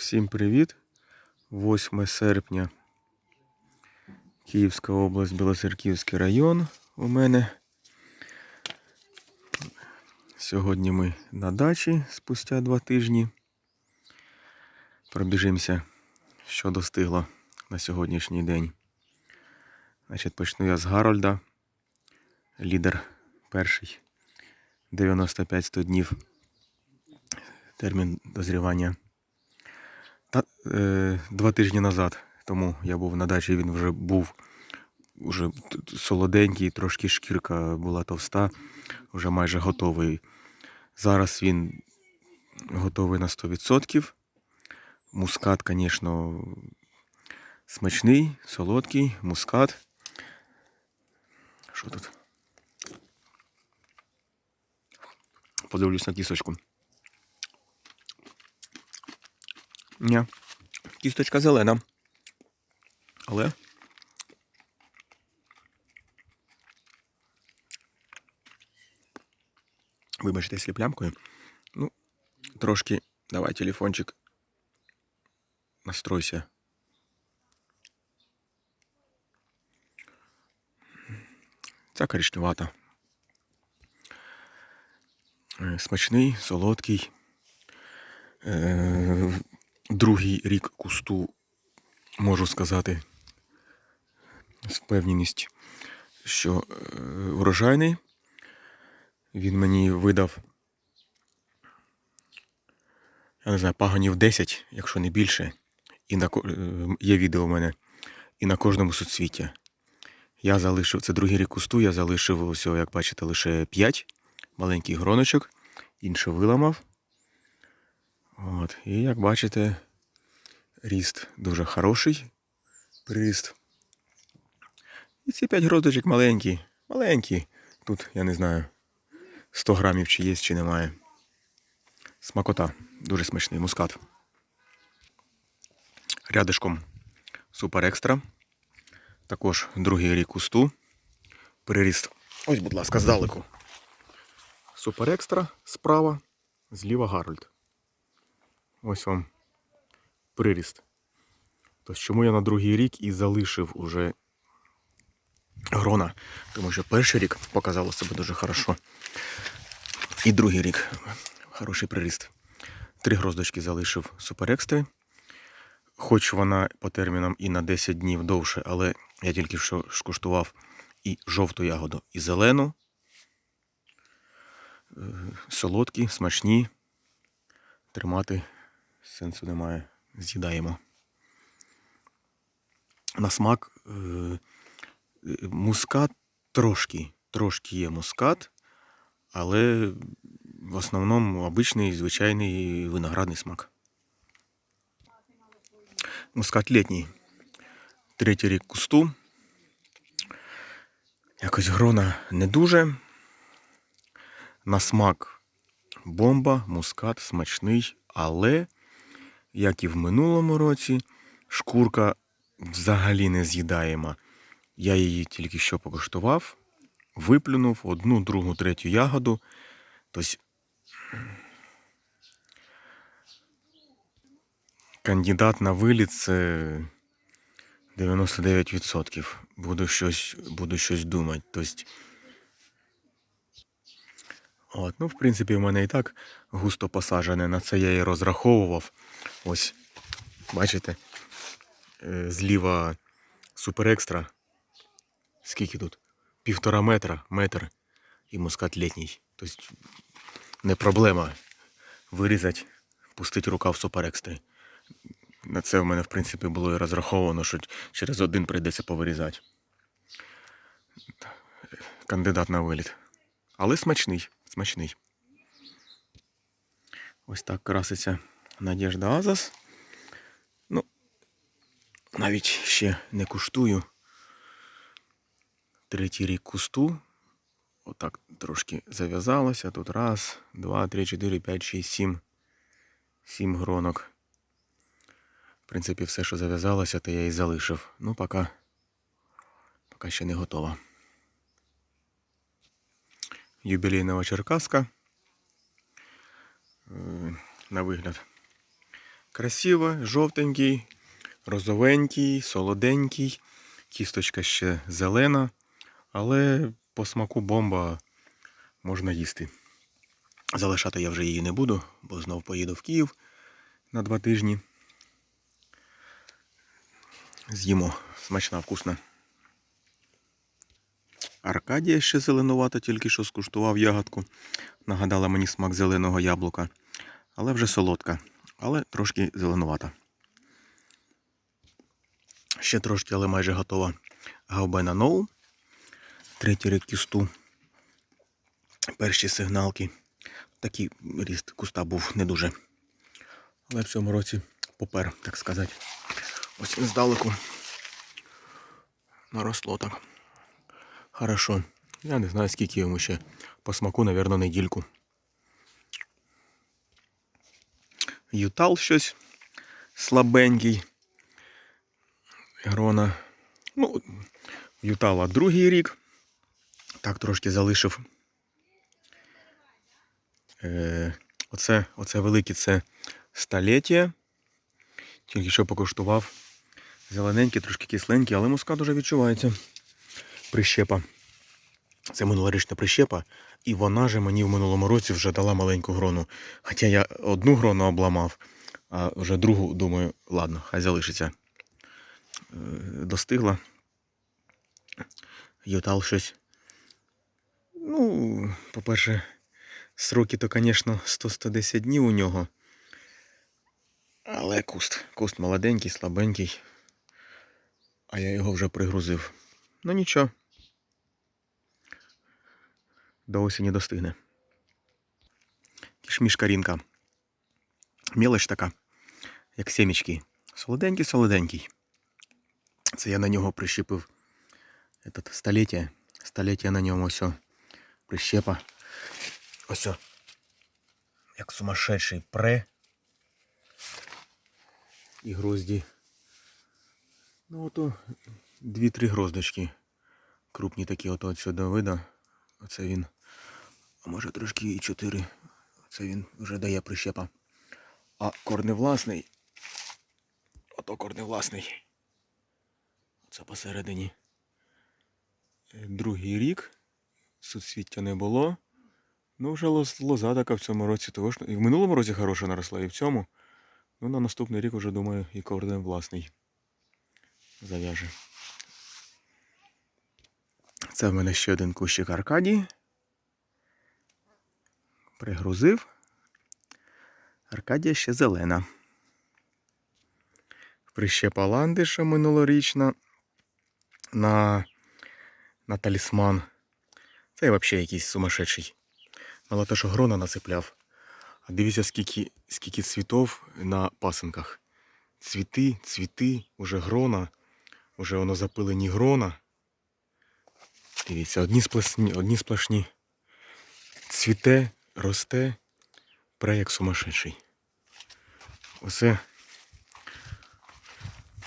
Всім привіт! 8 серпня. Київська область, Білоцерківський район у мене. Сьогодні ми на дачі спустя два тижні. Пробіжимося, що достигло на сьогоднішній день. Значить, почну я з Гарольда. Лідер перший. 95-100 днів. Термін дозрівання. Та, е, два тижні назад, тому я був на дачі, він вже був уже солоденький, трошки шкірка була товста, вже майже готовий. Зараз він готовий на 100%. Мускат, звісно, смачний, солодкий, мускат. Що тут? Подивлюсь на кісточку. Ні. Кісточка зелена. Але. Вибачте, якщо плямкою. Ну, трошки. Давай телефончик. Настройся. Ця коричневата. Е, Смачний, солодкий. Другий рік кусту, можу сказати, з впевненість, що е, урожайний. Він мені видав, я не знаю, паганів 10, якщо не більше. І на, е, є відео у мене. І на кожному суцвіття. Я залишив, це другий рік кусту, я залишив ось, як бачите, лише 5 маленьких гроночок, інше виламав. От. І як бачите, ріст дуже хороший. Приріст. І ці 5 грозочок маленькі. Маленькі. Тут, я не знаю, 100 грамів чи є, чи немає. Смакота. Дуже смачний мускат. Рядишком супер екстра. Також другий рік кусту. Приріст. Ось, будь ласка, здалеку. Супер екстра справа, зліва Гарольд. Ось вам приріст. Тобто, чому я на другий рік і залишив уже грона? Тому що перший рік показало себе дуже хорошо. І другий рік хороший приріст. Три гроздочки залишив суперекстри. Хоч вона по термінам і на 10 днів довше, але я тільки що скуштував і жовту ягоду, і зелену. Е, Солодкі, смачні. Тримати сенсу немає. З'їдаємо. На смак е, е, мускат трошки. Трошки є мускат, але в основному обичний звичайний виноградний смак. Мускат літній. Третій рік кусту. Якось грона не дуже. На смак бомба, мускат смачний, але, як і в минулому році, шкурка взагалі не з'їдаєма. Я її тільки що покуштував, виплюнув одну, другу, третю ягоду. Тобто кандидат на виліт це 99%. Буду щось, буду щось думати. Тобто, от, ну, в принципі, в мене і так густо посаджене. На це я і розраховував. Ось, бачите, е, зліва супер екстра. Скільки тут? Півтора метра, метр і мускат літній. Тобто не проблема вирізати, пустити рука в супер. На це в мене, в принципі, було і розраховано, що через один прийдеться повирізати. Кандидат на виліт. Але смачний, смачний. Ось так краситься Надежда Азас. Ну, навіть ще не куштую. Третій рік кусту. Отак трошки зав'язалося. Тут раз, два, три, чотири, п'ять, шість, сім. Сім гронок. В принципі, все, що зав'язалося, то я і залишив. Ну, поки, поки ще не готова. Юбілейного Черкаска. Е, На вигляд. Красиво, жовтенький, розовенький, солоденький, кісточка ще зелена, але по смаку бомба можна їсти. Залишати я вже її не буду, бо знов поїду в Київ на два тижні. З'їмо смачна, вкусна. Аркадія ще зеленувата, тільки що скуштував ягодку. Нагадала мені смак зеленого яблука. Але вже солодка, але трошки зеленувата. Ще трошки, але майже готова. Гаубена Ноу. Третій рік кісту. Перші сигналки. Такий ріст куста був не дуже. Але в цьому році попер, так сказати. Ось він здалеку. Наросло так. Хорошо. Я не знаю, скільки йому ще по смаку, напевно, недільку. Ютал щось слабенький. Грона. Ну, Ютала другий рік. Так трошки залишив. Е, оце, оце велике це століття. Тільки що покуштував. Зелененький, трошки кисленький, але мускат уже відчувається. Прищепа. Це минулорічна прищепа, і вона же мені в минулому році вже дала маленьку грону. Хоча я одну грону обламав, а вже другу, думаю, ладно, хай залишиться. Е, Достигла. Ютал щось. Ну, по-перше, сроки то, звісно, 100-110 днів у нього. Але куст. Куст молоденький, слабенький. А я його вже пригрузив. Ну нічого. До осені достигне. Кішміш карінка. Мілоч така, як семечки. Солоденький, солоденький. Це я на нього прищепив этот, століття. Століття на ньому ось. Прищепа. Ось. Як сумасшедший пре. І грозді. Ну ото дві-три гроздочки. Крупні такі ото отсюди видно. Оце він. А може трошки і чотири. Це він вже дає прищепа. А корневласний. Ото корневласний. Це посередині. Е, Другий рік. Суцвіття не було. Ну, вже лоза така в цьому році того ж. І в минулому році хороша наросла, і в цьому. Ну, на наступний рік вже, думаю, і корневласний зав'яже. Це в мене ще один кущик Аркадії. Пригрузив. Аркадія ще зелена. Прищепа ландиша минулорічна на, на талісман. Це взагалі якийсь сумасшедший. Мало те, що грона насипляв. А дивіться, скільки, скільки цвітов на пасинках. Цвіти, цвіти, уже грона, уже воно запилені грона. Дивіться, одні сплошні, одні сплошні. Цвіте, росте, пре як сумасшедший. Оце,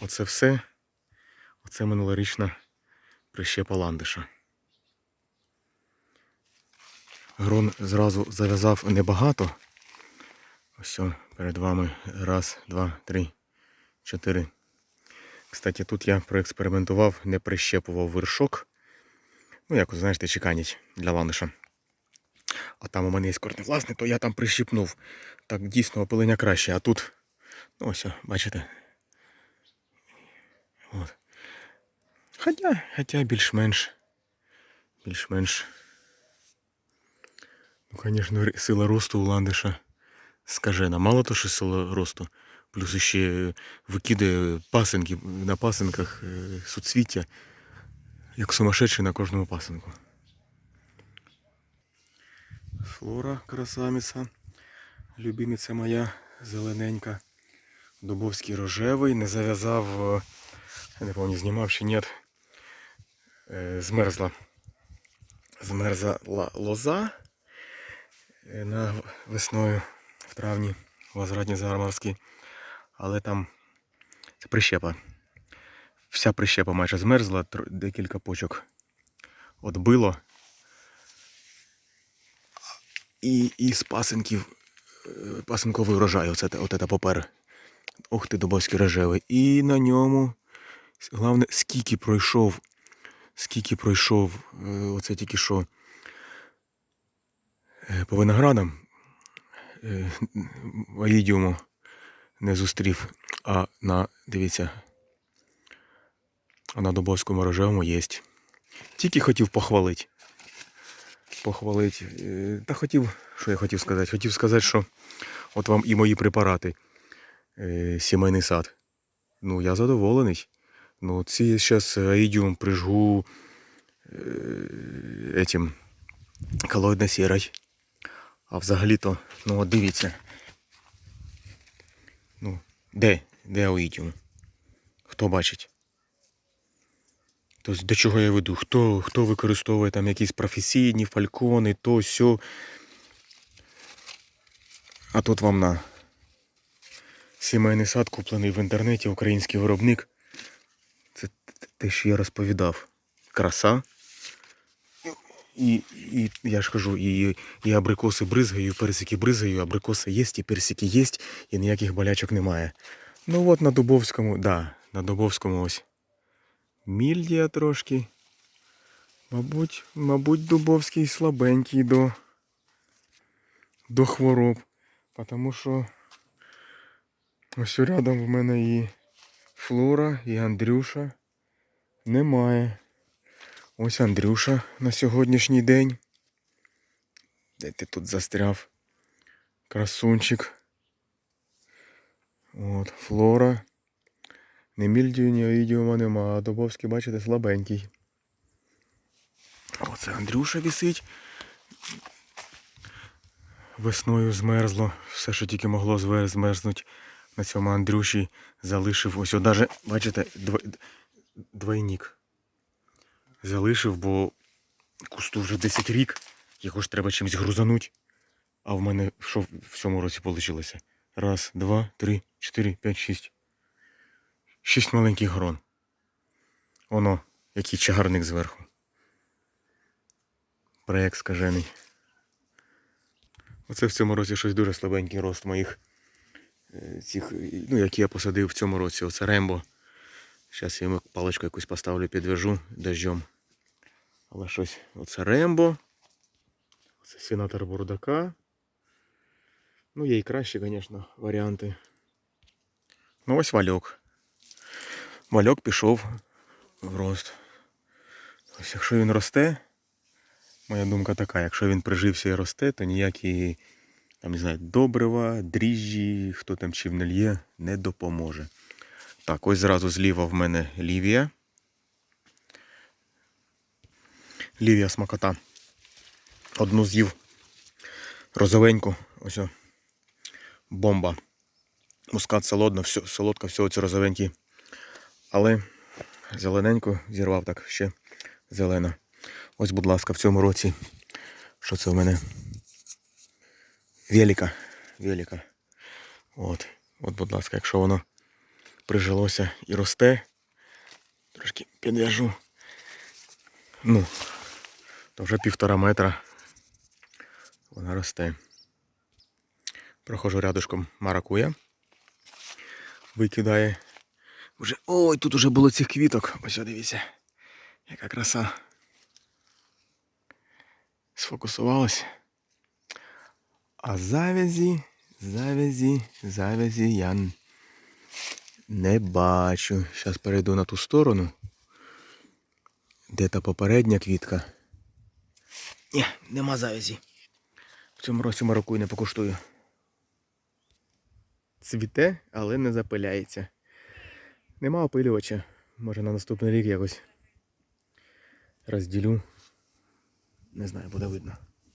оце все. Оце минулорічна прищепа ландиша. Грон зразу зав'язав небагато. Ось перед вами. Раз, два, три, чотири. Кстати, тут я проекспериментував, не прищепував вершок. Ну, як, знаєте, чеканіть для ландиша. А там у мене є корневласний, то я там прищипнув. Так дійсно опилення краще. А тут, ну ось, бачите. От. Хоча, хоча більш-менш. Більш-менш. Ну, звісно, сила росту у ландиша скажена. Мало то, що сила росту. Плюс ще викидає пасинки на пасинках е, суцвіття, як сумасшедший на кожному пасинку. Флора красавиця. Любимиця моя зелененька. Дубовський рожевий. Не зав'язав, е, я не пам'ятаю, знімав чи ні. Е, Змерзла. Змерзла лоза е, на весною в травні возвратні Зармарські. Але там це прищепа. Вся прищепа майже змерзла, декілька почок отбило. І, і з пасинків, е, пасинковий врожай, оце, те- оте те. Ох ти, Дубовський рожевий. І на ньому, головне, скільки пройшов, скільки пройшов, е, оце тільки що е, по виноградам, е, не зустрів, а на, дивіться, а на Дубовському рожевому є. Тільки хотів похвалити. Похвалити. е, Та хотів, що я хотів сказати? Хотів сказати, що от вам і мої препарати. Е, Сімейний сад. Ну, я задоволений. Ну, ці я зараз аїдіум прижгу е, этим колоїдно сірой. А взагалі-то, ну от дивіться. Ну, де? Де аїдіум? Хто бачить? Тобто до чого я веду? Хто, хто використовує там якісь професійні фалькони, то сьо. А тут вам на сімейний сад, куплений в інтернеті, український виробник. Це те, що я розповідав. Краса. І, і я ж кажу, і, і абрикоси бризгаю, і персики бризгаю, абрикоси є, і персики є, і ніяких болячок немає. Ну от на Дубовському, да, на Дубовському ось. Мільдія трошки. Мабуть, мабуть, Дубовський слабенький до, до хвороб. Тому що ось рядом в мене і Флора, і Андрюша. Немає. Ось Андрюша на сьогоднішній день. Де ти тут застряв? Красунчик. От, Флора. Не мільдію, ні оїдіума нема, а Дубовський, бачите, слабенький. Оце Андрюша висить. Весною змерзло. Все, що тільки могло змерзнути на цьому Андрюші, залишив. Ось даже, бачите, двойник. Залишив, бо кусту вже 10 рік, його ж треба чимось грузануть. А в мене що в цьому році вийшло? Раз, два, три, чотири, п'ять, шість. Шість маленьких грон. Оно, який чагарник зверху. Проєкт скажений. Оце в цьому році щось дуже слабенький рост моїх е, цих, е, ну, які я посадив в цьому році. Оце Рембо. Зараз я йому паличку якусь поставлю, підвяжу дождем. Але щось. Оце Рембо. Оце сенатор Бурдака. Ну, є і кращі, звісно, варіанти. Ну, ось вальок. Вальок пішов в рост. Ось якщо він росте, моя думка така, якщо він прижився і росте, то ніякі там, не знаю, добрива, дріжджі, хто там чим не лє, не допоможе. Так, ось зразу зліва в мене лівія. Лівія смакота. Одну з'їв розовеньку. Ось. о. Бомба. Мускат солодна, все, солодка, все оце розовенькі. Але зелененьку зірвав так ще зелена. Ось, будь ласка, в цьому році. Що це в мене? Велика. Велика. От. От, будь ласка, якщо воно прижилося і росте, трошки підв'яжу. Ну, то вже півтора метра вона росте. Проходжу рядышком маракуя. Викидає. Уже... Ой, тут уже було цих квіток. Ось дивіться. Яка краса. Сфокусувалась. А завязі, завязі, завязі я не бачу. Зараз перейду на ту сторону. Де та попередня квітка? Ні, нема завязі. В цьому році маракуй не покуштую. Цвіте, але не запиляється. Нема опилювача. Може на наступний рік якось розділю. Не знаю, буде видно.